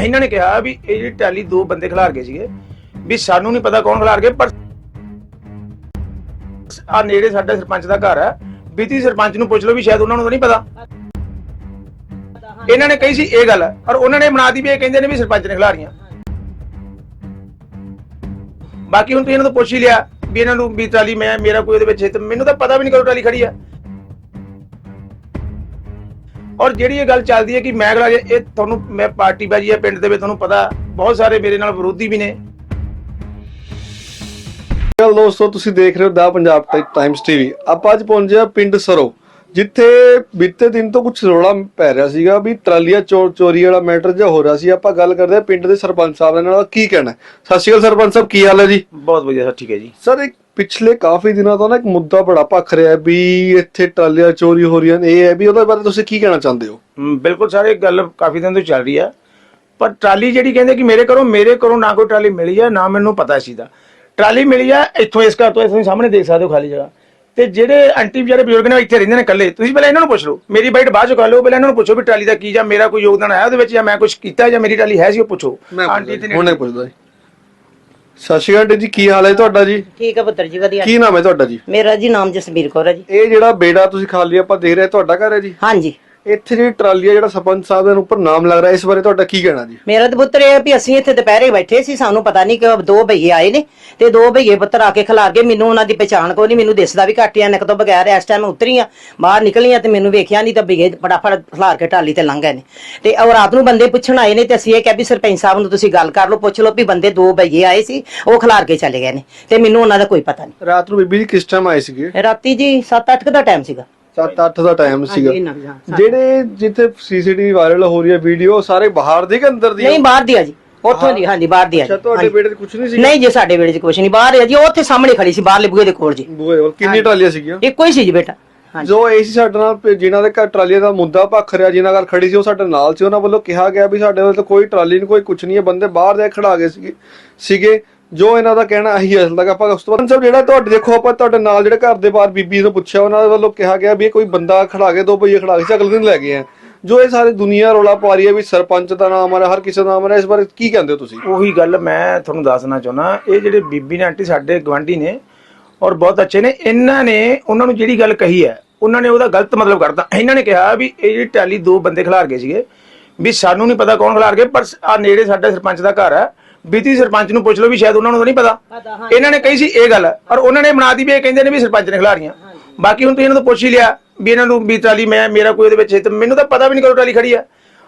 ਇਹਨਾਂ ਨੇ ਕਿਹਾ ਵੀ ਇਹ ਜਿਹੜੀ ਟੈਲੀ ਦੋ ਬੰਦੇ ਖਿਲਾਰ ਗਏ ਸੀਗੇ, ਵੀ ਸਾਨੂੰ ਨਹੀਂ ਪਤਾ ਕੌਣ ਖਿਲਾਰ ਗਏ, ਪਰ ਆ ਨੇੜੇ ਸਾਡਾ ਸਰਪੰਚ ਦਾ ਘਰ ਹੈ, ਵੀ ਤੁਸੀਂ ਸਰਪੰਚ ਨੂੰ ਪੁੱਛ ਲਓ ਵੀ ਸ਼ਾਇਦ ਉਹਨਾਂ ਨੂੰ ਤਾਂ ਨਹੀਂ ਪਤਾ। ਇਹਨਾਂ ਨੇ ਕਹੀ ਸੀ ਇਹ ਗੱਲ, ਔਰ ਉਹਨਾਂ ਨੇ ਬਣਾਤੀ ਵੀ ਇਹ ਕਹਿੰਦੇ ਨੇ ਵੀ ਸਰਪੰਚ ਨੇ ਖਿਲਾਰੀਆਂ। ਬਾਕੀ ਹੁਣ ਤੁਸੀਂ ਇਹਨਾਂ ਤੋਂ ਪੁੱਛ ਹੀ ਲਿਆ ਵੀ ਇਹਨਾਂ ਨੂੰ ਵੀ ਟਰਾਲੀ ਮੈਂ, ਮੇਰਾ ਕੋਈ ਉਹਦੇ ਵਿੱਚ ਮੈਨੂੰ ਤਾਂ ਪਤਾ ਵੀ ਨਹੀਂ ਕਦੋਂ ਟਰਾਲੀ ਖੜੀ ਆ। ਔਰ ਜਿਹੜੀ ਇਹ ਗੱਲ ਚੱਲਦੀ ਹੈ ਕਿ ਮੈਂ ਅਗਲਾ ਜੇ ਇਹ ਤੁਹਾਨੂੰ ਮੈਂ ਪਾਰਟੀ ਬਾਜੀ ਹੈ ਪਿੰਡ ਦੇ ਵਿੱਚ ਤੁਹਾਨੂੰ ਪਤਾ ਬਹੁਤ ਸਾਰੇ ਮੇਰੇ ਨਾਲ ਵਿਰੋਧੀ ਵੀ ਨੇ। ਚਲ ਦੋਸਤੋ ਤੁਸੀਂ ਦੇਖ ਰਹੇ ਹੋ ਦਾ ਪੰਜਾਬ ਟਾਈਮਸ ਟੀਵੀ। ਆਪਾਂ ਅੱਜ ਪਹੁੰਚੇ ਆ ਪਿੰਡ ਸਰੋ ਜਿੱਥੇ ਬੀਤੇ ਦਿਨ ਤੋਂ ਕੁਝ ਰੌਲਾ ਪੈ ਰਿਹਾ ਸੀਗਾ ਵੀ ਟਰਾਲੀਆਂ ਚੋਰ ਚੋਰੀ ਵਾਲਾ ਮੈਟਰ ਜਿਹਾ ਹੋ ਰਿਹਾ ਸੀ। ਆਪਾਂ ਗੱਲ ਕਰਦੇ ਆ ਪਿੰਡ ਦੇ ਸਰਪੰਚ ਸਾਹਿਬ ਨਾਲ। ਕੀ ਕਹਿਣਾ? ਸਤਿ ਸ਼੍ਰੀ ਅਕਾਲ ਸਰਪੰਚ ਸਾਹਿਬ ਕੀ ਹਾਲ ਹੈ ਜੀ? ਬਹੁਤ ਵਧੀਆ ਸਰ ਠੀਕ ਹੈ ਜੀ। ਸਰ ਇੱਕ ਪਿਛਲੇ ਕਾਫੀ ਦਿਨਾਂ ਤੋਂ ਨਾ ਇੱਕ ਮੁੱਦਾ ਬੜਾ ਭਖ ਰਿਹਾ ਹੈ ਵੀ ਇੱਥੇ ਟਰਾਲੀਆਂ ਚੋਰੀ ਹੋ ਰਹੀਆਂ ਨੇ। ਇਹ ਹੈ ਵੀ ਉਹਦੇ ਬਾਰੇ ਤੁਸੀਂ ਕੀ ਕਹਿਣਾ ਚਾਹੁੰਦੇ ਹੋ? ਬਿਲਕੁਲ ਸਾਰੇ ਗੱਲ ਕਾਫੀ ਦਿਨ ਤੋਂ ਚੱਲ ਰਹੀ ਆ ਪਰ ਟਰਾਲੀ ਜਿਹੜੀ ਕਹਿੰਦੇ ਕਿ ਮੇਰੇ ਘਰੋਂ ਮੇਰੇ ਘਰੋਂ ਨਾ ਕੋਈ ਟਰਾਲੀ ਮਿਲੀ ਆ ਨਾ ਮੈਨੂੰ ਪਤਾ ਸੀ ਦਾ ਟਰਾਲੀ ਮਿਲੀ ਆ ਇੱਥੋਂ ਇਸ ਘਰ ਤੋਂ ਇੱਥੋਂ ਸਾਹਮਣੇ ਦੇਖ ਸਕਦੇ ਹੋ ਖਾਲੀ ਜਗ੍ਹਾ। ਤੇ ਜਿਹੜੇ ਆਂਟੀ ਵਿਚਾਰੇ ਬਜ਼ੁਰਗ ਨੇ ਇੱਥੇ ਰਹਿੰਦੇ ਨੇ ਇਕੱਲੇ। ਤੁਸੀਂ ਪਹਿਲਾਂ ਇਹਨਾਂ ਨੂੰ ਪੁੱਛ ਲਓ। ਮੇਰੀ ਬਾਈਟ ਬਾਅਦ ਚ ਕਰ ਲਓ ਪਹਿਲਾਂ ਇਹਨਾਂ ਨੂੰ ਪੁੱਛੋ ਵੀ ਟਰਾਲੀ ਦਾ ਕੀ ਜਾਂ ਮੇਰਾ ਕੋਈ ਯੋਗਦਾਨ ਆਇਆ ਉਹਦੇ ਵਿੱਚ ਜਾਂ ਮੈਂ ਕੁਝ ਕੀਤਾ ਜਾਂ ਮੇਰੀ ਟਰਾਲੀ ਹੈ ਸੀ ਉਹ ਪੁੱਛੋ। ਆਂਟੀ ਤੇ ਹੁਣੇ ਪੁੱਛਦਾ ਸਤਿ ਸ਼੍ਰੀ ਅਕਾਲ ਜੀ ਕੀ ਹਾਲ ਹੈ ਤੁਹਾਡਾ ਜੀ? ਠੀਕ ਹੈ ਪੁੱਤਰ ਜੀ ਵਧੀਆ। ਕੀ ਨਾਮ ਹੈ ਤੁਹਾਡਾ ਜੀ? ਮੇਰਾ ਜੀ ਨਾਮ ਜਸਬੀਰ ਕੌਰ ਹੈ ਜੀ। ਇਹ ਜਿਹੜਾ ਬੇੜਾ ਤੁਸੀਂ ਖਾਲੀ ਆਪਾਂ ਦੇਖ ਰਹੇ ਤੁਹਾਡਾ ਘਰ ਹੈ ਜੀ? ਹਾਂਜੀ। ਇੱਥੇ ਜਿਹੜੀ ਟਰਾਲੀ ਹੈ ਜਿਹੜਾ ਸਰਪੰਚ ਸਾਹਿਬ ਦੇ ਉੱਪਰ ਨਾਮ ਲੱਗ ਰਿਹਾ ਇਸ ਬਾਰੇ ਤੁਹਾਡਾ ਕੀ ਕਹਿਣਾ ਜੀ? ਮੇਰਾ ਤਾਂ ਪੁੱਤਰ ਇਹ ਆ ਵੀ ਅਸੀਂ ਇੱਥੇ ਦੁਪਹਿਰੇ ਬੈਠੇ ਸੀ ਸਾਨੂੰ ਪਤਾ ਨਹੀਂ ਕਿ ਦੋ ਭਈਏ ਆਏ ਨੇ ਤੇ ਦੋ ਭਈਏ ਪੁੱਤਰ ਆ ਕੇ ਖਿਲਾ ਕੇ ਮੈਨੂੰ ਉਹਨਾਂ ਦੀ ਪਛਾਣ ਕੋਈ ਨਹੀਂ ਮੈਨੂੰ ਦਿਸਦਾ ਵੀ ਘੱਟ ਆ ਨਕ ਤੋਂ ਬਗੈਰ ਇਸ ਟਾਈਮ ਉਤਰੀ ਆ ਬਾਹਰ ਨਿਕਲੀ ਆ ਤੇ ਮੈਨੂੰ ਵੇਖਿਆ ਨਹੀਂ ਤਾਂ ਭਈਏ ਫਟਾਫਟ ਖਿਲਾਰ ਕੇ ਟਾਲੀ ਤੇ ਲੰਘ ਗਏ ਨੇ। ਤੇ ਉਹ ਰਾਤ ਨੂੰ ਬੰਦੇ ਪੁੱਛਣ ਆਏ ਨੇ ਤੇ ਅਸੀਂ ਇਹ ਕਿਹਾ ਵੀ ਸਰਪੰਚ ਸਾਹਿਬ ਨੂੰ ਤੁਸੀਂ ਗੱਲ ਕਰ ਲਓ ਪੁੱਛ ਲਓ ਵੀ ਬੰਦੇ ਦੋ ਭਈਏ ਆਏ ਸੀ ਉਹ ਖਿਲਾਰ ਕੇ ਚਲੇ ਗਏ ਨੇ ਤੇ ਮੈਨੂੰ ਉਹਨਾਂ ਦਾ ਕੋਈ ਪਤਾ ਨਹੀਂ। ਰਾਤ ਨੂੰ ਬੀਬੀ ਜੀ ਕਿਸ ਟਾਈਮ ਆਏ ਸੀਗੇ? ਰਾਤੀ ਜੀ 7-8 ਦਾ ਟਾਈਮ ਸੀਗਾ। 7-8 ਦਾ ਟਾਈਮ ਸੀਗਾ। ਇੰਨਾ ਕੁ ਜਾਂ- ਜਿਹੜੇ ਜਿੱਥੇ ਸੀਸੀਟੀਵੀ ਵਾਇਰਲ ਹੋ ਰਹੀ ਹੈ ਵੀਡੀਓ ਸਾਰੇ ਬਾਹਰ ਦੀ ਕਿ ਅੰਦਰ ਦੀ ਨਹੀਂ ਬਾਹਰ ਦੀ ਆ ਜੀ। ਉੱਥੋਂ ਦੀ ਹਾਂਜੀ ਬਾਹਰ ਦੀ ਆ ਅੱਛਾ ਜੀ ਤੁਹਾਡੇ ਬੇੜੇ ਤੇ ਕੁਝ ਨਹੀਂ ਸੀ ਨਹੀਂ ਜੀ ਸਾਡੇ ਵੇਲੇ 'ਚ ਕੁਛ ਨਹੀਂ। ਬਾਹਰ ਹੈ ਜੀ ਉਹ ਉੱਥੇ ਸਾਹਮਣੇ ਖੜੀ ਸੀ ਬਾਹਰਲੇ ਬੂਹੇ ਦੇ ਕੋਲ ਜੀ। ਬੂਏ ਵੱਲ ਕਿੰਨੀ ਟਰਾਲੀਆਂ ਸੀਗੀਆਂ? ਇੱਕੋ ਹੀ ਸੀ ਜੀ ਬੇਟਾ। ਹਾਂਜੀ। ਜੋ ਇਹ ਸੀ ਸਾਡੇ ਨਾਲ ਪ- ਜਿਨ੍ਹਾਂ ਦੇ ਘਰ ਟਰਾਲੀਆਂ ਦਾ ਮੁੱਦਾ ਭਖ ਰਿਹਾ ਜਿਨ੍ਹਾਂ ਘਰ ਖੜੀ ਸੀ ਉਹ ਸਾਡੇ ਨਾਲ ਸੀ। ਉਹਨਾਂ ਵੱਲੋਂ ਕਿਹਾ ਗਿਆ ਵੀ ਸਾਡੇ ਵੱਲ ਤਾਂ ਕੋਈ ਟਰਾਲੀ ਨਹੀਂ ਕੋਈ ਕੁਝ ਨਹੀਂ ਹੈ। ਬੰਦੇ ਬਾਹਰ ਦੇ ਖੜਾ ਗਏ ਸੀਗੇ। ਸੀਗੇ। ਜੋ ਇਹਨਾਂ ਦਾ ਕਹਿਣਾ ਇਹੀ ਅਸਲ ਤੱਕ ਆਪਾਂ ਉਸ ਤੋਂ ਬਾਅਦ ਸਭ ਜਿਹੜਾ ਤੁਹਾਡੇ ਦੇਖੋ ਆਪਾਂ ਤੁਹਾਡੇ ਨਾਲ ਜਿਹੜੇ ਘਰ ਦੇ ਬਾਹਰ ਬੀਬੀ ਨੂੰ ਪੁੱਛਿਆ, ਉਹਨਾਂ ਦੇ ਵੱਲੋਂ ਕਿਹਾ ਗਿਆ ਵੀ ਕੋਈ ਬੰਦਾ ਖੜਾ ਕੇ ਦੋ ਭਈਏ ਖੜਾ ਕੇ ਅਗਲੇ ਦਿਨ ਲੈ ਗਏ ਆ। ਜੋ ਇਹ ਸਾਰੀ ਦੁਨੀਆ ਰੋਲਾ ਪਾ ਰਹੀ ਹੈ ਵੀ ਸਰਪੰਚ ਦਾ ਨਾਮ ਆ ਰਿਹਾ, ਹਰ ਕਿਸੇ ਦਾ ਨਾਮ ਆ ਰਿਹਾ, ਇਸ ਬਾਰੇ ਕੀ ਕਹਿੰਦੇ ਹੋ ਤੁਸੀਂ? ਉਹੀ ਗੱਲ ਮੈਂ ਤੁਹਾਨੂੰ ਦੱਸਣਾ ਚਾਹੁੰਦਾ, ਇਹ ਜਿਹੜੇ ਬੀਬੀ ਨੇ ਆਂਟੀ ਸਾਡੇ ਗਵਾਂਢੀ ਨੇ, ਔਰ ਬਹੁਤ ਅੱਛੇ ਨੇ, ਇਹਨਾਂ ਨੇ ਉਹਨਾਂ ਨੂੰ ਜਿਹੜੀ ਗੱਲ ਕਹੀ ਹੈ, ਉਹਨਾਂ ਨੇ ਉਹਦਾ ਗਲਤ ਮਤਲਬ ਕਰਤਾ। ਇਹਨਾਂ ਨੇ ਕਿਹਾ ਵੀ ਇਹ ਜਿਹੜੀ ਟੈਲੀ ਦੋ ਬੰਦੇ ਖਿਲਾਰ ਗਏ ਸੀਗੇ, ਵੀ ਸਾਨੂੰ ਨਹੀਂ ਪਤਾ ਕੌਣ ਖਿਲਾਰ ਗਏ, ਪਰ ਆ ਨੇੜੇ ਸਾਡਾ ਸਰਪੰਚ ਦਾ ਘਰ ਹੈ ਤੁਸੀਂ ਸਰਪੰਚ ਨੂੰ ਪੁੱਛ ਲਓ ਵੀ ਸ਼ਾਇਦ ਉਹਨਾਂ ਨੂੰ ਤਾਂ ਨਹੀਂ ਪਤਾ। ਇਹਨਾਂ ਨੇ ਕਹੀ ਸੀ ਇਹ ਗੱਲ ਔਰ ਉਹਨਾਂ ਨੇ ਬਣਾਤੀ ਵੀ ਇਹ ਕਹਿੰਦੇ ਨੇ ਵੀ ਸਰਪੰਚ ਨੇ ਖਿਲਾਰੀਆਂ। ਬਾਕੀ ਹੁਣ ਤੁਸੀਂ ਇਹਨਾਂ ਤੋਂ ਪੁੱਛ ਹੀ ਲਿਆ ਵੀ ਇਹਨਾਂ ਨੂੰ ਵੀ ਟਰਾਲੀ ਮੈਂ ਮੇਰਾ ਕੋਈ ਉਹਦੇ ਵਿੱਚ ਹਿੱਤ ਮੈਨੂੰ ਤਾਂ ਪਤਾ ਵੀ ਨਹੀਂ ਕਦੋਂ ਟਰਾਲੀ ਖੜੀ ਆ।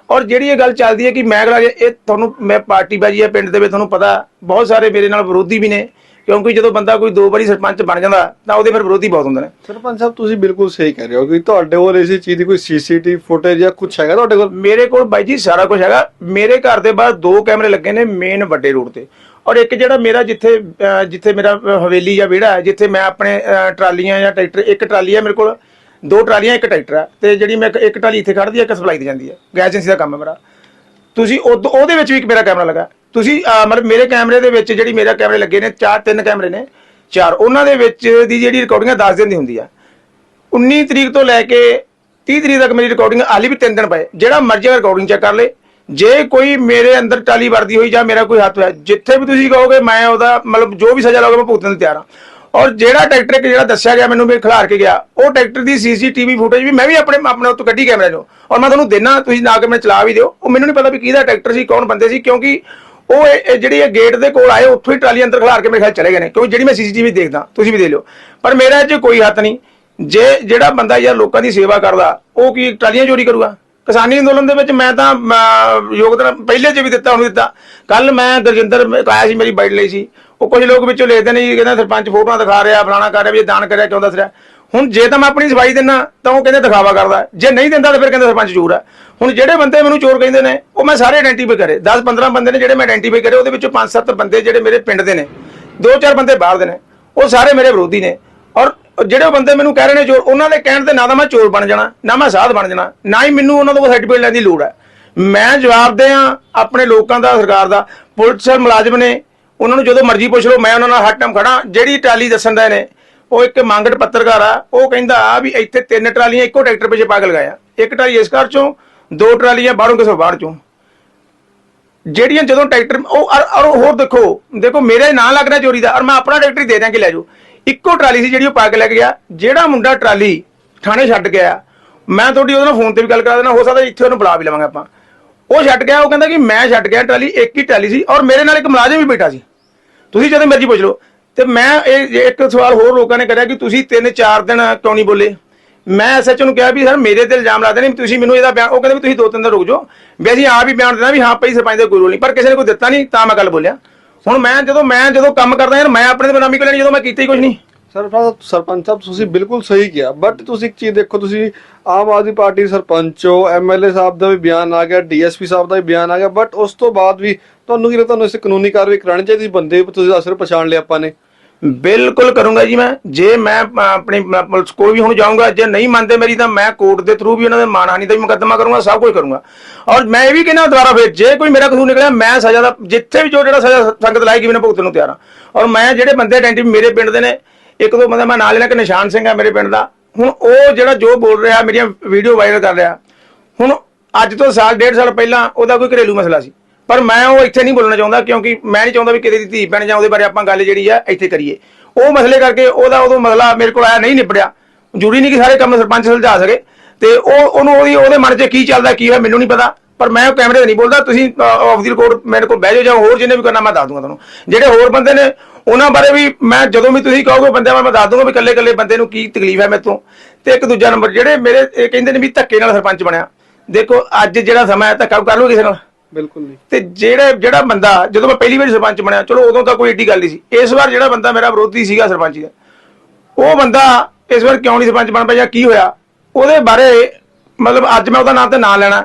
ਔਰ ਜਿਹੜੀ ਇਹ ਗੱਲ ਚੱਲਦੀ ਹੈ ਕਿ ਮੈਂ ਅਗਲਾ ਜੇ ਇਹ ਤੁਹਾਨੂੰ ਮੈਂ ਪਾਰਟੀ ਬਾਜੀ ਹੈ ਪਿੰਡ ਦੇ ਵਿੱਚ ਤੁਹਾਨੂੰ ਪਤਾ ਬਹੁਤ ਸਾਰੇ ਮੇਰੇ ਨਾਲ ਵਿਰੋਧੀ ਵੀ ਨੇ। ਕਿਉਂਕਿ ਜਦੋਂ ਬੰਦਾ ਕੋਈ ਦੋ ਵਾਰੀ ਸਰਪੰਚ ਬਣ ਜਾਂਦਾ ਤਾਂ ਉਹਦੇ ਫਿਰ ਵਿਰੋਧੀ ਬਹੁਤ ਹੁੰਦੇ ਨੇ। ਸਰਪੰਚ ਸਾਹਿਬ ਤੁਸੀਂ ਬਿਲਕੁਲ ਸਹੀ ਕਹਿ ਰਹੇ ਹੋ ਕਿ ਤੁਹਾਡੇ ਕੋਲ ਇਸੇ ਚੀਜ਼ ਦੀ ਕੋਈ ਸੀਸੀਟੀਵੀ ਫੁਟੇਜ ਜਾਂ ਕੁਝ ਹੈਗਾ ਤੁਹਾਡੇ ਕੋਲ? ਮੇਰੇ ਕੋਲ ਬਾਈ ਜੀ ਸਾਰਾ ਕੁਝ ਹੈਗਾ। ਮੇਰੇ ਘਰ ਦੇ ਬਾਹਰ ਦੋ ਕੈਮਰੇ ਲੱਗੇ ਨੇ ਮੇਨ ਵੱਡੇ ਰੋਡ ਤੇ। ਔਰ ਇੱਕ ਜਿਹੜਾ ਮੇਰਾ ਜਿੱਥੇ ਜਿੱਥੇ ਮੇਰਾ ਹਵੇਲੀ ਜਾਂ ਵਿਹੜਾ ਹੈ ਜਿੱਥੇ ਮੈਂ ਆਪਣੇ ਟਰਾਲੀਆਂ ਜਾਂ ਟਰੈਕਟਰ ਇੱਕ ਟਰਾਲੀ ਹੈ ਮੇਰੇ ਕੋਲ ਦੋ ਟਰਾਲੀਆਂ ਇੱਕ ਟਰੈਕਟਰ ਹੈ। ਤੇ ਜਿਹੜੀ ਮੈਂ ਇੱਕ- ਟਰਾਲੀ ਇੱਥੇ ਖੜਦੀ ਹੈ ਇੱਕ ਸਪਲਾਈ ਦੀ ਜਾਂਦੀ ਹੈ। ਗੈਸ ਏਜੰਸੀ ਦਾ ਕੰਮ ਹੈ ਮੇਰਾ। ਤੁਸੀਂ ਉਹਦੇ ਵਿੱਚ ਵੀ ਇੱਕ ਮੇਰਾ ਕੈਮਰਾ ਲੱਗਾ। ਤੁਸੀਂ ਅਹ, ਮਤਲਬ ਮੇਰੇ ਕੈਮਰੇ ਦੇ ਵਿੱਚ ਜਿਹੜੀ ਮੇਰਾ ਕੈਮਰੇ ਲੱਗੇ ਨੇ ਚਾਰ ਤਿੰਨ ਕੈਮਰੇ ਨੇ ਚਾਰ ਉਹਨਾਂ ਦੇ ਵਿੱਚ ਦੀ ਜਿਹੜੀ ਰਿਕਾਰਡਿੰਗ ਹੈ 10 ਦਿਨ ਦੀ ਹੁੰਦੀ ਆ। 19 ਤਰੀਕ ਤੋਂ ਲੈ ਕੇ 30 ਤਰੀਕ ਤੱਕ ਮੇਰੀ ਰਿਕਾਰਡਿੰਗ ਹਾਲੀ ਵੀ 3 ਦਿਨ ਪਏ। ਜਿਹੜਾ ਮਰਜ਼ੀ ਰਿਕਾਰਡਿੰਗ ਚੈੱਕ ਕਰ ਲੇ ਜੇ ਕੋਈ ਮੇਰੇ ਅੰਦਰ ਟਾਲੀ ਵਰਦੀ ਹੋਈ ਜਾਂ ਮੇਰਾ ਕੋਈ ਹੱਥ ਹੋਇਆ ਜਿੱਥੇ ਵੀ ਤੁਸੀਂ ਕਹੋਗੇ ਮੈਂ ਉਹਦਾ ਮਤਲਬ ਜੋ ਵੀ ਸਜ਼ਾ ਲਾਓਗੇ ਮੈਂ ਭੁਗਤਣ ਨੂੰ ਤਿਆਰ ਹਾਂ ਔਰ ਜਿਹੜਾ ਟਰੈਕਟਰ ਇੱਕ ਜਿਹੜਾ ਦੱਸਿਆ ਗਿਆ ਮੈਨੂੰ ਵੀ ਖਿਲਾਰ ਕੇ ਗਿਆ ਉਹ ਟਰੈਕਟਰ ਦੀ ਸੀਸੀਟੀਵੀ ਫੁਟੇਜ ਵੀ ਮੈਂ ਵੀ ਆਪਣੇ ਆਪਣੇ ਉੱਤੇ ਕੱਢੀ ਕੈਮਰੇ ਚੋਂ। ਔਰ ਮੈਂ ਤੁਹਾਨੂੰ ਦੇਣਾ ਤੁਸੀਂ ਨਾ ਕੇ ਮੈਂ ਚਲਾ ਵੀ ਦਿਓ। ਉਹ ਮੈਨੂੰ ਨਹੀਂ ਪਤਾ ਵੀ ਕਿਹਦਾ ਟਰੈਕਟਰ ਸੀ ਕੌਣ ਬੰਦੇ ਸੀ ਕਿਉਂਕਿ ਉਹ ਇਹ- ਜਿਹੜੀ ਇਹ ਗੇਟ ਦੇ ਕੋਲ ਆਏ, ਉੱਥੋਂ ਹੀ ਟਰਾਲੀ ਅੰਦਰ ਖਿਲਾਰ ਕੇ ਮੇਰੇ ਖਿਆਲ ਚਲੇ ਗਏ ਨੇ, ਕਿਉਂਕਿ ਜਿਹੜੀ ਮੈਂ ਸੀਸੀਟੀਵੀ ਦੇਖਦਾ, ਤੁਸੀਂ ਵੀ ਦੇ ਲਿਓ। ਪਰ ਮੇਰਾ ਇਹ 'ਚ ਕੋਈ ਹੱਥ ਨਹੀਂ। ਜੇ ਜਿਹੜਾ ਬੰਦਾ ਯਾਰ ਲੋਕਾਂ ਦੀ ਸੇਵਾ ਕਰਦਾ, ਉਹ ਕੀ ਟਰਾਲੀਆਂ ਚੋਰੀ ਕਰੂਗਾ? ਕਿਸਾਨੀ ਅੰਦੋਲਨ ਦੇ ਵਿੱਚ ਮੈਂ ਤਾਂ ਯੋਗਦਾਨ ਪਹਿਲੇ 'ਚ ਵੀ ਦਿੱਤਾ, ਉਹਨੂੰ ਦਿੱਤਾ। ਕੱਲ ਮੈਂ ਗੁਰਜਿੰਦਰ ਆਇਆ ਸੀ, ਮੇਰੀ ਬਾਈਟ ਲਈ ਸੀ। ਉਹ ਕੁਝ ਲੋਕ ਵਿੱਚੋਂ ਲਿਖਦੇ ਨੇ ਜੀ, ਕਹਿੰਦਾ ਸਰਪੰਚ ਫੋਟੋਆਂ ਦਿਖਾ ਰਿਹਾ, ਫਲਾਣਾ ਕਰ ਰਿਹਾ, ਵੀ ਇਹ ਦਾਨ ਕਰਿਆ ਕਿਉਂ ਦੱਸ ਰਿਹਾ? ਹੁਣ ਜੇ ਤਾਂ ਮੈਂ ਆਪਣੀ ਸਫ਼ਾਈ ਦਿੰਨਾ, ਤਾਂ ਉਹ ਕਹਿੰਦੇ ਦਿਖਾਵਾ ਕਰਦਾ। ਜੇ ਨਹੀਂ ਦਿੰਦਾ ਤਾਂ ਫਿਰ ਕਹਿੰਦੇ ਸਰਪੰਚ ਚੋਰ ਹੈ ਹੁਣ ਜਿਹੜੇ ਬੰਦੇ ਮੈਨੂੰ ਚੋਰ ਕਹਿੰਦੇ ਨੇ, ਉਹ ਮੈਂ ਸਾਰੇ ਆਇਡੈਂਟੀਫਾਈ ਕਰੇ। 10 15 ਬੰਦੇ ਨੇ ਜਿਹੜੇ ਮੈਂ ਆਇਡੈਂਟੀਫਾਈ ਕਰੇ, ਉਹਦੇ ਵਿੱਚੋਂ 5-7 ਬੰਦੇ ਜਿਹੜੇ ਮੇਰੇ ਪਿੰਡ ਦੇ ਨੇ, ਦੋ ਚਾਰ ਬੰਦੇ ਬਾਹਰ ਦੇ ਨੇ, ਉਹ ਸਾਰੇ ਮੇਰੇ ਵਿਰੋਧੀ ਨੇ। ਔਰ ਜਿਹੜੇ ਬੰਦੇ ਮੈਨੂੰ ਕਹਿ ਰਹੇ ਨੇ ਚੋਰ, ਉਹਨਾਂ ਦੇ ਕਹਿਣ ਤੇ ਨਾ ਤਾਂ ਮੈਂ ਚੋਰ ਬਣ ਜਾਣਾ, ਨਾ ਮੈਂ ਸਾਧ ਬਣ ਜਾਣਾ, ਨਾ ਹੀ ਮੈਨੂੰ ਉਹਨਾਂ ਤੋਂ ਸਰਟੀਫਿਕੇਟ ਲੈਣ ਦੀ ਲੋੜ ਹੈ ਮੈਂ ਜਵਾਬ ਦੇ ਹਾਂ ਆਪਣੇ ਲੋਕਾਂ ਦਾ, ਸਰਕਾਰ ਦਾ। ਪੁਲਿਸ ਮੁਲਾਜ਼ਮ ਨੇ, ਉਹਨਾਂ ਨੂੰ ਜਦੋਂ ਮਰਜ਼ੀ ਪੁੱਛ ਲਓ, ਮੈਂ ਉਹਨਾਂ ਨਾਲ ਹਰ ਟਾਈਮ ਖੜਾ ਜਿਹੜੀ ਟਰਾਲੀ ਦੱਸਣ ਦਾ ਨੇ ਉਹ ਇੱਕ ਮੰਗੜ ਪੱਤਰਕਾਰ ਆ, ਉਹ ਕਹਿੰਦਾ ਵੀ ਇੱਥੇ ਤਿੰਨ ਟਰਾਲੀਆਂ ਇੱਕੋ ਟਰੈਕਟਰ ਪਿੱਛੇ ਪਾ ਕੇ ਲਗਾਇਆ। ਇੱਕ ਟਰਾਲੀ ਇਸ ਘਰ ਚੋਂ, ਦੋ ਟਰਾਲੀਆਂ ਬਾਹਰੋਂ ਕਿਸੇ ਬਾਹਰ ਚੋਂ। ਜਿਹੜੀਆਂ ਜਦੋਂ ਟਰੈਕਟਰ, ਉਹ ਔਰ ਹੋਰ ਦੇਖੋ ਦੇਖੋ ਮੇਰੇ ਨਾਂ ਲੱਗ ਰਿਹਾ ਚੋਰੀ ਦਾ ਔਰ ਮੈਂ ਆਪਣਾ ਟਰੈਕਟਰ ਦੇ ਦਿਆਂ ਲੈ ਜਾਓ। ਇੱਕੋ ਟਰਾਲੀ ਸੀ ਜਿਹੜੀ ਉਹ ਪਾ ਕੇ ਲੈ ਕੇ ਗਿਆ, ਜਿਹੜਾ ਮੁੰਡਾ ਟਰਾਲੀ ਥਾਣੇ ਛੱਡ ਗਿਆ ਮੈਂ ਤੁਹਾਡੀ ਉਹਦੇ ਨਾਲ ਫੋਨ ਤੇ ਵੀ ਗੱਲ ਕਰਾ ਦੇਣਾ ਹੋ ਸਕਦਾ ਇੱਥੇ ਉਹਨੂੰ ਬੁਲਾ ਵੀ ਲਵਾਂਗੇ ਆਪਾਂ। ਉਹ ਛੱਡ ਗਿਆ, ਉਹ ਕਹਿੰਦਾ ਕਿ ਮੈਂ ਛੱਡ ਗਿਆ, ਟਰਾਲੀ ਇੱਕ ਹੀ ਟਰਾਲੀ ਸੀ ਔਰ ਮੇਰੇ ਨਾਲ ਇੱਕ ਮੁਲਾਜ਼ਮ ਵੀ ਬੈਠਾ ਸੀ। ਤੁਸੀਂ ਜਦੋਂ ਮਰਜ਼ੀ ਪੁੱਛ ਲਓ ਤੇ ਮੈਂ ਇਹ ਇੱਕ ਸਵਾਲ ਹੋਰ ਲੋਕਾਂ ਨੇ ਕਰਿਆ ਕਿ ਤੁਸੀਂ ਤਿੰਨ ਚਾਰ ਦਿਨ ਕਿਉਂ ਨਹੀਂ ਬੋਲੇ? ਮੈਂ ਐਸਐਚਓ ਨੂੰ ਕਿਹਾ ਵੀ ਸਰ, ਮੇਰੇ ਤੇ ਇਲਜ਼ਾਮ ਲਾਦੇ ਨੇ ਵੀ ਤੁਸੀਂ ਮੈਨੂੰ ਇਹਦਾ ਬਿਆਨ, ਉਹ ਕਹਿੰਦੇ ਵੀ ਤੁਸੀਂ ਦੋ ਤਿੰਨ ਦਿਨ ਰੁਕ ਜਾਓ। ਵੀ ਅਸੀਂ ਆਪ ਹੀ ਬਿਆਨ ਦੇਣਾ ਵੀ ਹਾਂ ਭਾਈ ਸਰਪੰਚ ਦਾ ਕੋਈ ਰੋਲ ਨਹੀਂ, ਪਰ ਕਿਸੇ ਨੇ ਕੋਈ ਦਿੱਤਾ ਨਹੀਂ, ਤਾਂ ਮੈਂ ਗੱਲ ਬੋਲਿਆ। ਹੁਣ ਮੈਂ ਜਦੋਂ ਮੈਂ ਜਦੋਂ ਕੰਮ ਕਰਦਾ ਯਾਰ ਮੈਂ ਆਪਣੇ ਤੇ ਬਨਾਮੀ ਕਿਉਂ ਲੈਣੀ, ਜਦੋਂ ਮੈਂ ਕੀਤਾ ਹੀ ਕੁਝ ਨਹੀਂ। ਸਰ ਸਰਪੰਚ ਸਾਹਿਬ ਤੁਸੀਂ ਬਿਲਕੁਲ ਸਹੀ ਕਿਹਾ। ਬਟ ਤੁਸੀਂ ਇੱਕ ਚੀਜ਼ ਦੇਖੋ ਤੁਸੀਂ ਆਮ ਆਦਮੀ ਪਾਰਟੀ ਸਰਪੰਚ ਹੋ ਐਮਐਲਏ ਸਾਹਿਬ ਦਾ ਵੀ ਬਿਆਨ ਆ ਗਿਆ ਡੀਐਸਪੀ ਸਾਹਿਬ ਦਾ ਵੀ ਬਿਆਨ ਆ ਗਿਆ ਬਟ ਉਸ ਤੋਂ ਬਾਅਦ ਵੀ ਤੁਹਾਨੂੰ ਕੀ ਤੁਹਾਨੂੰ ਇਸ ਕਾਨੂੰਨੀ ਕਾਰਵਾਈ ਕਰਾਣੀ ਚਾਹੀਦੀ ਬੰਦੇ ਤੁਸੀਂ ਅਸਰ ਪਛਾਣ ਲਿਆ ਆਪਾਂ ਨੇ? ਬਿਲਕੁਲ ਕਰੂੰਗਾ ਜੀ ਮੈਂ। ਜੇ ਮੈਂ ਅ, ਆਪਣੀ ਮ- ਪੁਲਿਸ ਕੋਲ ਵੀ ਹੁਣ ਜਾਊਂਗਾ ਜੇ ਨਹੀਂ ਮੰਨਦੇ ਮੇਰੀ ਤਾਂ ਮੈਂ ਕੋਰਟ ਦੇ ਥਰੂ ਵੀ ਉਹਨਾਂ ਦੇ ਮਾਨਹਾਨੀ ਦਾ ਵੀ ਮੁਕੱਦਮਾ ਕਰੂੰਗਾ ਸਭ ਕੁਝ ਕਰੂੰਗਾ। ਔਰ ਮੈਂ ਇਹ ਵੀ ਕਹਿੰਦਾ ਦੁਬਾਰਾ ਫਿਰ ਜੇ ਕੋਈ ਮੇਰਾ ਕਸੂਰ ਨਿਕਲਿਆ ਮੈਂ ਸਜ਼ਾ ਦਾ ਜਿੱਥੇ ਵੀ ਜੋ ਜਿਹੜਾ ਸਜ਼ਾ ਸੰਗਤ ਲਾਏਗੀ ਮੈਨੂੰ ਭੁਗਤਣ ਨੂੰ ਤਿਆਰ ਹਾਂ। ਔਰ ਮੈਂ ਜਿਹੜੇ ਬੰਦੇ ਆਇਡੈਂਟੀ ਮੇਰੇ ਪਿੰਡ ਦੇ ਨੇ ਇੱਕ ਦੋ ਬੰਦਾ ਮੈਂ ਨਾਲ ਲੈਣਾ ਕਿ ਨਿਸ਼ਾਨ ਸਿੰਘ ਆ ਮੇਰੇ ਪਿੰਡ ਦਾ। ਹੁਣ ਉਹ ਜਿਹੜਾ ਜੋ ਬੋਲ ਰਿਹਾ, ਮੇਰੀਆਂ ਵੀਡੀਓ ਵਾਇਰਲ ਕਰ ਰਿਹਾ। ਹੁਣ ਅੱਜ ਤੋਂ ਸਾਲ, ਡੇਢ ਸਾਲ ਪਹਿਲਾਂ ਉਹਦਾ ਕੋਈ ਘਰੇਲੂ ਮਸਲਾ ਸੀ। ਪਰ ਮੈਂ ਉਹ ਇੱਥੇ ਨਹੀਂ ਬੋਲਣਾ ਚਾਹੁੰਦਾ, ਕਿਉਂਕਿ ਮੈਂ ਨਹੀਂ ਚਾਹੁੰਦਾ ਵੀ ਕਿਤੇ ਦੀ ਧੀ ਭੈਣ ਜਾਂ ਉਹਦੇ ਬਾਰੇ ਆਪਾਂ ਗੱਲ ਜਿਹੜੀ ਆ, ਇੱਥੇ ਕਰੀਏ। ਉਹ ਮਸਲੇ ਕਰਕੇ ਉਹਦਾ ਉਦੋਂ ਮਸਲਾ ਮੇਰੇ ਕੋਲ ਆਇਆ ਨਹੀਂ ਨਿਪੜਿਆ। ਜ਼ਰੂਰੀ ਨਹੀਂ ਕਿ ਸਾਰੇ ਕੰਮ ਸਰਪੰਚ ਸੁਲਝਾ ਸਕੇ। ਤੇ ਉਹ, ਉਹਨੂੰ ਉਹਦੀ ਉਹਦੇ ਮਨ 'ਚ ਕੀ ਚੱਲਦਾ, ਕੀ ਹੋਇਆ, ਮੈਨੂੰ ਨਹੀਂ ਪਤਾ। ਪਰ ਮੈਂ ਉਹ ਕੈਮਰੇ ਤੇ ਨਹੀਂ ਬੋਲਦਾ ਤੁਸੀਂ ਆਫ ਦੀ ਰਿਕਾਰਡ ਮੇਰੇ ਕੋਲ ਬਹਿ ਜਾਓ ਜਾਂ ਹੋਰ ਜਿਹਨੇ ਵੀ ਕਰਨਾ ਮੈਂ ਦੱਸ ਦੂੰਗਾ ਤੁਹਾਨੂੰ। ਜਿਹੜੇ ਹੋਰ ਬੰਦੇ ਨੇ ਉਹਨਾਂ ਬਾਰੇ ਵੀ ਮੈਂ ਜਦੋਂ ਵੀ ਤੁਸੀਂ ਕਹੋਗੇ ਬੰਦਿਆਂ ਬਾਰੇ ਮੈਂ ਦੱਸ ਦੂੰਗਾ ਵੀ ਇਕੱਲੇ ਇਕੱਲੇ ਬੰਦੇ ਨੂੰ ਕੀ ਤਕਲੀਫ ਹੈ ਮੇਰੇ ਤੋਂ। ਤੇ ਇੱਕ ਦੂਜਾ ਨੰਬਰ ਜਿਹੜੇ ਮੇਰੇ ਇਹ ਕਹਿੰਦੇ ਨੇ ਵੀ ਧੱਕੇ ਨਾਲ ਸਰਪੰਚ ਬਣਿਆ। ਦੇਖੋ ਅੱਜ ਜਿਹੜਾ ਸਮਾਂ ਹੈ ਧੱਕਾ ਕਰ ਲਓ ਕਿਸੇ ਨਾਲ। ਬਿਲਕੁਲ ਨਹੀਂ। ਤੇ ਜਿਹੜੇ ਜਿਹੜਾ ਬੰਦਾ ਜਦੋਂ ਮੈਂ ਪਹਿਲੀ ਵਾਰੀ ਸਰਪੰਚ ਬਣਿਆ ਚਲੋ ਉਦੋਂ ਤਾਂ ਕੋਈ ਏਡੀ ਗੱਲ ਨਹੀਂ ਸੀ। ਇਸ ਵਾਰ ਜਿਹੜਾ ਬੰਦਾ ਮੇਰਾ ਵਿਰੋਧੀ ਸੀਗਾ ਸਰਪੰਚ ਦਾ ਉਹ ਬੰਦਾ ਇਸ ਵਾਰ ਕਿਉਂ ਨਹੀਂ ਸਰਪੰਚ ਬਣ ਪਿਆ ਜਾਂ ਕੀ ਹੋਇਆ ਉਹਦੇ ਬਾਰੇ ਮਤਲਬ ਅੱਜ ਮੈਂ ਉਹਦਾ ਨਾਮ ਤੇ ਨਾਂ ਲੈਣਾ।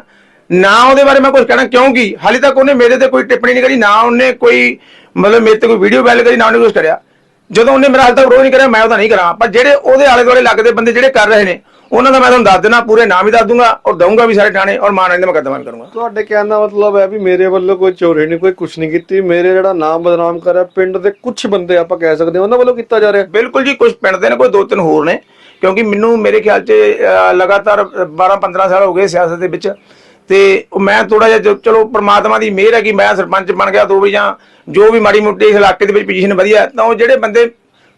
ਨਾ ਉਹਦੇ ਬਾਰੇ ਮੈਂ ਕੁਝ ਕਹਿਣਾ ਕਿਉਂਕਿ ਹਾਲੇ ਤੱਕ ਉਹਨੇ ਮੇਰੇ ਤੇ ਕੋਈ ਟਿੱਪਣੀ ਨਹੀਂ ਕਰੀ ਨਾ ਉਹਨੇ ਕੋਈ ਮਤਲਬ ਮੇਰੇ ਤੇ ਕੋਈ ਵੀਡੀਓ ਵਾਇਰਲ ਕਰੀ ਨਾ ਉਹਨੇ ਕੁਝ ਕਰਿਆ। ਜਦੋਂ ਉਹਨੇ ਮੇਰਾ ਹਾਲੇ ਤੱਕ ਵਿਰੋਧ ਨਹੀਂ ਕਰਿਆ ਮੈਂ ਉਹਦਾ ਨਹੀਂ ਕਰਾਂ। ਪਰ ਜਿਹੜੇ ਉਹਦੇ ਆਲੇ ਦੁਆਲੇ ਲੱਗਦੇ ਬੰਦੇ ਜਿਹੜੇ ਕਰ ਰਹੇ ਨੇ ਉਹਨਾਂ ਦਾ ਮੈਂ ਤੁਹਾਨੂੰ ਦੱਸ ਦੇਣਾ ਪੂਰੇ ਨਾਮ ਹੀ ਦੱਸ ਦੂੰਗਾ ਔਰ ਦਊਂਗਾ ਵੀ ਸਾਰੇ ਥਾਣੇ ਔਰ ਮਾਨ ਦਾ ਮੁਕੱਦਮਾ ਕਰੂੰਗਾ। ਤੁਹਾਡੇ ਕਹਿਣ ਦਾ ਮਤਲਬ ਹੈ ਵੀ ਮੇਰੇ ਵੱਲੋਂ ਕੋਈ ਚੋਰੀ ਨਹੀਂ ਕੋਈ ਕੁਛ ਨਹੀਂ ਕੀਤੀ। ਮੇਰੇ ਜਿਹੜਾ ਨਾਮ ਬਦਨਾਮ ਕਰਿਆ ਪਿੰਡ ਦੇ ਕੁਝ ਬੰਦੇ ਆਪਾਂ ਕਹਿ ਸਕਦੇ ਹਾਂ ਉਹਨਾਂ ਵੱਲੋਂ ਕੀਤਾ ਜਾ ਰਿਹਾ। ਬਿਲਕੁਲ ਜੀ ਕੁਝ ਪਿੰਡ ਦੇ ਨੇ ਕੋਈ ਦੋ ਤਿੰਨ ਹੋਰ ਨੇ। ਕਿਉਂਕਿ ਮੈਨੂੰ ਮੇਰੇ ਖਿਆਲ 'ਚ ਲਗਾਤਾਰ 12-15 ਸਾਲ ਹੋ ਗਏ ਸਿਆਸਤ ਦੇ ਵਿੱਚ। ਤੇ ਉਹ ਮੈਂ ਥੋੜਾ ਜਿਹਾ ਚਲੋ ਪ੍ਰਮਾਤਮਾ ਦੀ ਮਿਹਰ ਹੈ ਕਿ ਮੈਂ ਸਰਪੰਚ ਬਣ ਗਿਆ ਦੋ ਵੀ ਜਾਂ ਜੋ ਵੀ ਮਾੜੀ ਮੋਟੀ ਇਲਾਕੇ ਦੇ ਵਿੱਚ ਪੋਜੀਸ਼ਨ ਵਧੀਆ, ਤਾਂ ਉਹ ਜਿਹੜੇ ਬੰਦੇ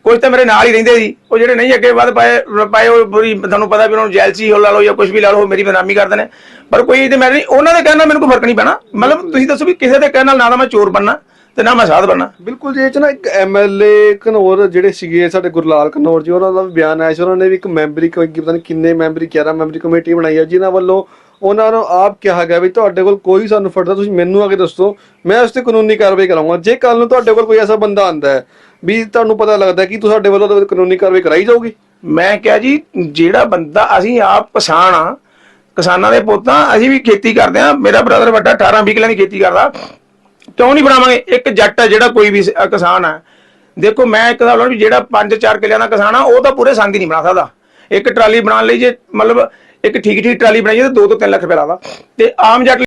ਕੁਝ ਤਾਂ ਮੇਰੇ ਨਾਲ ਹੀ ਰਹਿੰਦੇ ਸੀ, ਉਹ ਜਿਹੜੇ ਨਹੀਂ ਅੱਗੇ ਵੱਧ ਪਾਏ ਪਾਏ, ਉਹ ਬੁਰੀ ਤੁਹਾਨੂੰ ਪਤਾ ਵੀ ਉਹਨਾਂ ਨੂੰ ਜੈਲਸੀ ਹੋ ਲਾ ਲਓ ਜਾਂ ਕੁਝ ਵੀ ਲਾ ਲਓ ਮੇਰੀ ਬਦਨਾਮੀ ਕਰਦੇ ਨੇ। ਪਰ ਕੋਈ ਇਹਦੇ ਮੈਂ ਨਹੀਂ, ਉਹਨਾਂ ਦੇ ਕਹਿਣ ਨਾਲ ਮੈਨੂੰ ਕੋਈ ਫ਼ਰਕ ਨਹੀਂ ਪੈਣਾ। ਮਤਲਬ ਤੁਸੀਂ ਦੱਸੋ ਵੀ ਕਿਸੇ ਦੇ ਕਹਿਣ ਨਾਲ ਨਾ ਤਾਂ ਮੈਂ ਚੋਰ ਬਣਨਾ ਤੇ ਨਾ ਮੈਂ ਸਾਧ ਬਣਨਾ। ਬਿਲਕੁਲ ਜੀ, ਇਹ ਚ ਨਾ ਇੱਕ ਐਮਐਲਏ ਘਨੌਰ ਜਿਹੜੇ ਸੀਗੇ, ਸਾਡੇ ਗੁਰਲਾਲ ਕਨੌਰ ਜੀ, ਉਹਨਾਂ ਦਾ ਵੀ ਬਿਆਨ ਆਇਆ ਸੀ, ਉਹਨਾਂ ਨੇ ਵੀ ਇੱਕ ਮੈਂਬਰੀ ਕੋਈ ਪਤਾ ਨਹੀਂ ਕਿੰਨੇ ਮੈਂਬਰੀ 11 ਮੈਂਬਰੀ ਕਮੇਟੀ ਬਣਾਈ ਹੈ ਜਿਨ੍ਹਾਂ ਵੱਲੋਂ ਉਹਨਾਂ ਨੂੰ ਆਪ ਕਿਹਾ ਗਿਆ ਵੀ ਤੁਹਾਡੇ ਕੋਲ ਕੋਈ ਸਾਨੂੰ ਫੜਦਾ, ਤੁਸੀਂ ਮੈਨੂੰ ਆ ਕੇ ਦੱਸੋ। ਮੈਂ ਉਸ ਤੇ ਕਾਨੂੰਨੀ ਕਾਰਵਾਈ ਕਰਾਂਗਾ। ਜੇ ਕੱਲ ਨੂੰ ਤੁਹਾਡੇ ਕੋਲ ਕੋਈ ਐਸਾ ਬੰਦਾ ਆਂਦਾ ਹੈ ਵੀ ਤੁਹਾਨੂੰ ਪਤਾ ਲੱਗਦਾ ਕਿ ਤੁਹਾਡੇ ਵੱਲੋਂ ਕਾਨੂੰਨੀ ਕਾਰਵਾਈ ਕਰਾਈ ਜਾਊਗੀ। ਮੈਂ ਕਿਹਾ ਜੀ, ਜਿਹੜਾ ਬੰਦਾ ਅਸੀਂ ਆਪ ਕਿਸਾਨ ਆ, ਕਿਸਾਨਾਂ ਦੇ ਪੁੱਤਾਂ, ਅਸੀਂ ਵੀ ਖੇਤੀ ਕਰਦੇ ਆ ਮੇਰਾ ਬ੍ਰਦਰ ਵੱਡਾ 18 20 ਕਿੱਲਿਆਂ ਦੀ ਖੇਤੀ ਕਰਦਾ। ਕਿਉਂ ਨਹੀਂ ਬਣਾਵਾਂਗੇ? ਇੱਕ ਜੱਟ ਆ ਜਿਹੜਾ ਕੋਈ ਵੀ ਕਿਸਾਨ ਹੈ ਦੇਖੋ, ਮੈਂ ਇੱਕ ਗੱਲ ਵੀ ਜਿਹੜਾ 5-4 ਕਿੱਲਿਆਂ ਦਾ ਕਿਸਾਨ ਆ, ਉਹ ਤਾਂ ਪੂਰੇ ਸੰਗ ਹੀ ਨਹੀਂ ਬਣਾ ਸਕਦਾ। ਇੱਕ ਟਰਾਲੀ ਬਣਾਉਣ ਲਈ ਜੇ ਮਤਲਬ ਇੱਕ ਠੀਕ ਠੀਕ ਟਰਾਲੀ ਬਣਾਈਏ ਤਾਂ 2 ਤੋਂ 3 ਲੱਖ ਰੁਪਏ ਲੱਗਦਾ ਤੇ ਆਮ ਜੱਟ